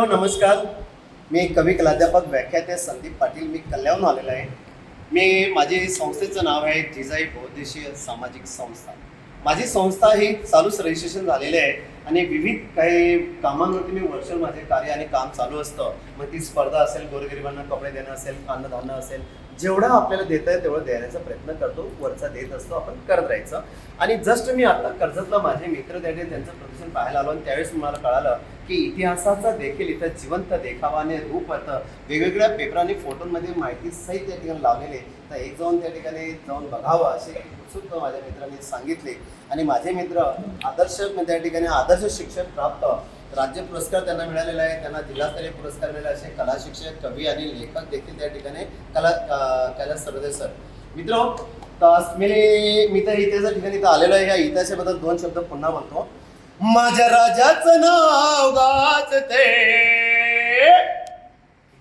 मित्रांनो नमस्कार. मी कवी कलाध्यापक व्याख्याते संदीप पाटील. मी कल्याण आलेलो आहे. मी माझी संस्थेचं नाव आहे जिजाई बहुद्देशीय सामाजिक संस्था. माझी संस्था ही चालूच रजिस्ट्रेशन झालेली आहे. आणि विविध काही कामांवरती मी वर्ष माझे कार्य आणि काम चालू असतं. मग ती स्पर्धा असेल गोरगरिबांना कपडे देणं असेल अन्नधान्य असेल जेवढं आपल्याला देता येईल तेवढं देण्याचा प्रयत्न करतो वरचा देत असतो आपण करत राहायचं. आणि जस्ट मी आता कर्जतला माझे मित्र त्याने त्यांचं प्रदर्शन पाहायला आलो आणि त्यावेळेस मला कळालं की इतिहासाचा देखील इथं जिवंत देखावाने रूप होतं. वेगवेगळ्या पेपरांनी फोटोंमध्ये माहिती सहित त्या ठिकाणी लावलेले तर एक जाऊन त्या ठिकाणी जाऊन बघावं असे उत्सुकता माझ्या मित्रांनी सांगितले. आणि माझे मित्र आदर्श त्या ठिकाणी आदर्श शिक्षक प्राप्त. राज्य पुरस्कार त्यांना मिळालेला आहे. त्यांना जिल्हास्तरीय पुरस्कार मिळाले असे कला शिक्षक कवी आणि लेखक देखील त्या ठिकाणी कला अं, कैलास सरदे सर. मित्र मी मी तर इतिहासाच्या ठिकाणी इथं आलेलो आहे या इतिहासाबद्दल दोन शब्द पुन्हा म्हणतो माझ्या राजाचं नाव गाजते.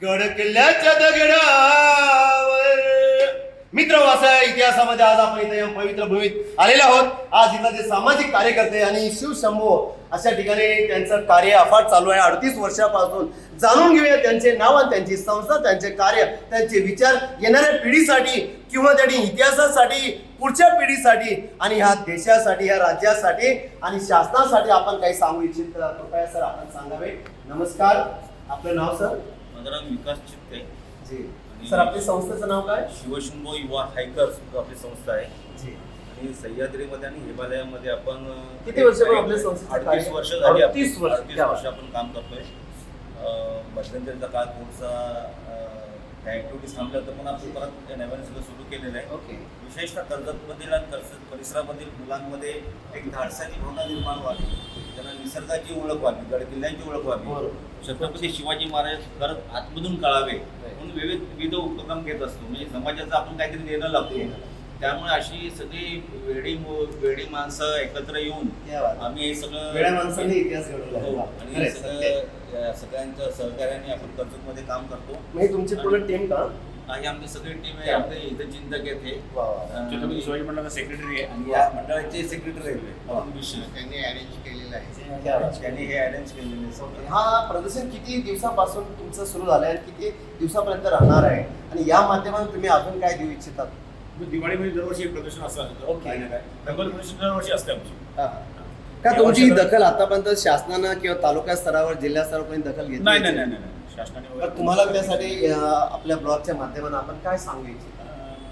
गड किल्ल्याच्या मित्र असा इतिहासामध्ये आज आपण इथे पवित्र भूमीत आलेलो आहोत. आज इथं जे सामाजिक कार्यकर्ते आणि शिवशंभो अशा ठिकाणी त्यांचं कार्य अफाट चालू आहे. अडतीस वर्षापासून जाणून घेऊया त्यांचे नाव आणि त्यांची संस्था त्यांचे कार्य त्यांचे विचार येणाऱ्या पिढीसाठी किंवा त्यांनी इतिहासासाठी पुढच्या पिढीसाठी आणि ह्या देशासाठी ह्या राज्यासाठी आणि शासनासाठी आपण काही सांगू इच्छित कृपया सर आपण सांगावे. नमस्कार. आपलं नाव सर? माझं नाव विकास चित्ते. जी. सर आपली संस्थेचं नाव काय? शिवशंभो युवा हायकर्स आपली संस्था आहे. जी. आणि सह्याद्रीमध्ये आणि हिमालयामध्ये आपण किती वर्षापासून आपल्या संस्थेचं कार्य? अडतीस वर्ष झाली 38 वर्ष. क्या वर्ष बात. आपण काम करतोय. अं, मध्यंतरीचा काळ थोडसा त्या ऍक्टिव्हिटीज थांबल्या तर पण आपण परत नव्याने सगळं सुरू केलेलं आहे. ओके. विशेषतः कर्जतमधील आणि कर्जत परिसरामधील मुलांमध्ये एक धाडसाची भावना निर्माण व्हावी. निसर्गाची ओळख व्हावी गडकिल्ल्यांची ओळख व्हावी. छत्रपती शिवाजी महाराज खरंच आतमधून कळावे म्हणून विविध विविध उपक्रम घेत असतो. म्हणजे समाजाचा आपण काहीतरी देणं लागतो. त्यामुळे अशी सगळी वेडी मु- वेडी माणसं एकत्र येऊन. आम्ही हे सगळं माणसांनी इतिहास घडवला. हो. आणि सगळ्यांच्या सहकार्याने आपण कर्जतमध्ये काम करतो. म्हणजे तुमची पूर्ण टीम का? आणि आमची सगळी टीम आहे आपले इथं चिंतक हे वा. छत्रपती शिवाजी मंडळाचा सेक्रेटरी आहे आणि या मंडळाचे सेक्रेटरी आहेत. त्यांनी अरेंज केलेलं आहे. त्यांनी हे अरेंज केलेले आहे सगळं. हा प्रदर्शन किती दिवसापासून तुमचं सुरू झालंय आणि किती दिवसापर्यंत राहणार आहे आणि या माध्यमातून तुम्ही अजून काय देऊ इच्छितात दिवाळीमध्ये दरवर्षी एक प्रदर्शन असं असतं ओके. रंगोली प्रदर्शन दरवर्षी असते आमची हा. का तुमची ही दखल आतापर्यंत शासनानं किंवा तालुका स्तरावर जिल्हा स्तरावर दखल घेतली नाही नाही नाही. शासनाने तुम्हाला त्यासाठी आपल्या ब्लॉगच्या माध्यमातून आपण काय सांगू इच्छिता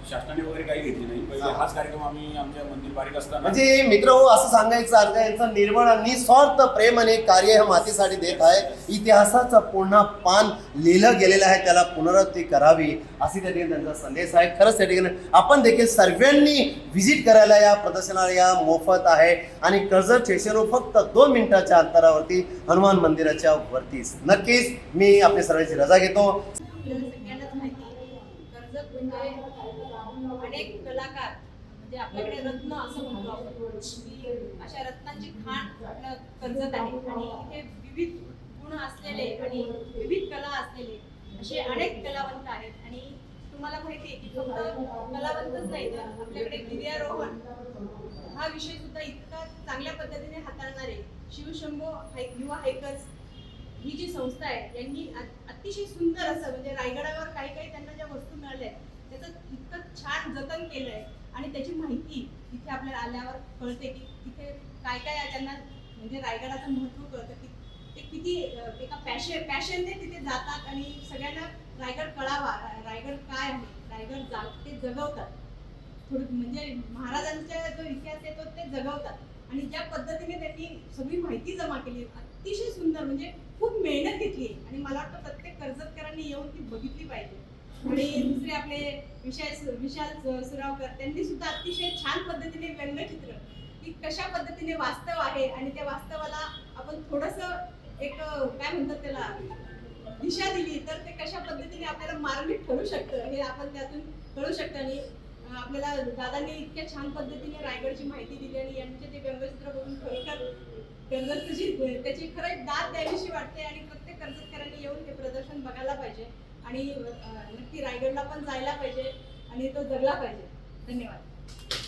शासनाने वगैरे काही घेतली नाही. पहिले हाच कार्यक्रम आम्ही आमच्या मंदिर बारीक असताना म्हणजे मित्र हो असं सांगायचं अर्थ यांचं निर्मळ आणि निस्वार्थ प्रेम आणि कार्य ह्या मातीसाठी देत आहे. इतिहासाचं पुन्हा पान लिहिलं गेलेलं आहे त्याला पुनरावृत्ती करावी अशी त्या ठिकाणी त्यांचा संदेश आहे. खरंच त्या ठिकाणी आपण देखील सर्वांनी व्हिजिट करायला या प्रदर्शनाला या मोफत आहे. आणि कर्जत स्टेशनवर फक्त दोन मिनिटाच्या अंतरावरती हनुमान मंदिराच्या वरतीच. नक्कीच मी आपल्या सर्वांची रजा घेतो आपल्याला सगळ्यांनाच माहिती आहे. कर्जत म्हणजे अनेक कलाकार म्हणजे आपल्याकडे रत्न असं म्हणतो आपण. अशा रत्नांची खाण आपलं कर्जत आहे. आणि इथे विविध गुण असलेले आणि विविध कला असलेले असे अनेक कलावंत आहेत. आणि तुम्हाला माहिती आहे की फक्त कलावंतच नाही तर आपल्याकडे गिर्यारोहण हा विषय सुद्धा इतका चांगल्या पद्धतीने हाताळणारे शिवशंभो युवा हायकर्स ही जी संस्था आहे यांनी अतिशय सुंदर असं म्हणजे रायगडावर काही काही त्यांना ज्या वस्तू मिळाल्या आहेत त्याचं इतकं छान जतन केलं आहे आणि त्याची माहिती तिथे आपल्याला आल्यावर कळते की तिथे काय काय त्यांना म्हणजे रायगडाचं महत्त्व कळतं की ते किती एका पॅशन पॅशनने तिथे जातात आणि सगळ्यांना रायगड कळावा रायगड काय आहे रायगड जा ते जगवतात. थोडं म्हणजे महाराजांचा जो इतिहास आहे तो ते जगवतात. आणि ज्या पद्धतीने त्यांनी सगळी माहिती जमा केली अतिशय सुंदर म्हणजे खूप मेहनत घेतली. आणि मला वाटतं प्रत्येक कर्जतकरांनी येऊन ती बघितली पाहिजे. आणि दुसरे आपले विशाल विशाल सुरावकर त्यांनी सुद्धा अतिशय छान पद्धतीने व्यंगचित्र की कशा पद्धतीने वास्तव आहे आणि त्या वास्तवाला आपण थोडस एक काय म्हणतात त्याला दिशा दिली तर ते कशा पद्धतीने आपल्याला मार्मिक ठरू शकतं हे आपण त्यातून कळू शकतं. आणि आपल्याला दादांनी इतक्या छान पद्धतीने रायगडची माहिती दिली आणि यांचे ते व्यंगचित्र बघून खरोखर कर्जतची त्याची खरं एक दाद द्यावीशी वाटते आणि प्रत्येक कर्जतकरांनी येऊन हे प्रदर्शन बघायला पाहिजे. आणि नक्की रायगडला पण जायला पाहिजे आणि तो जगला पाहिजे. धन्यवाद.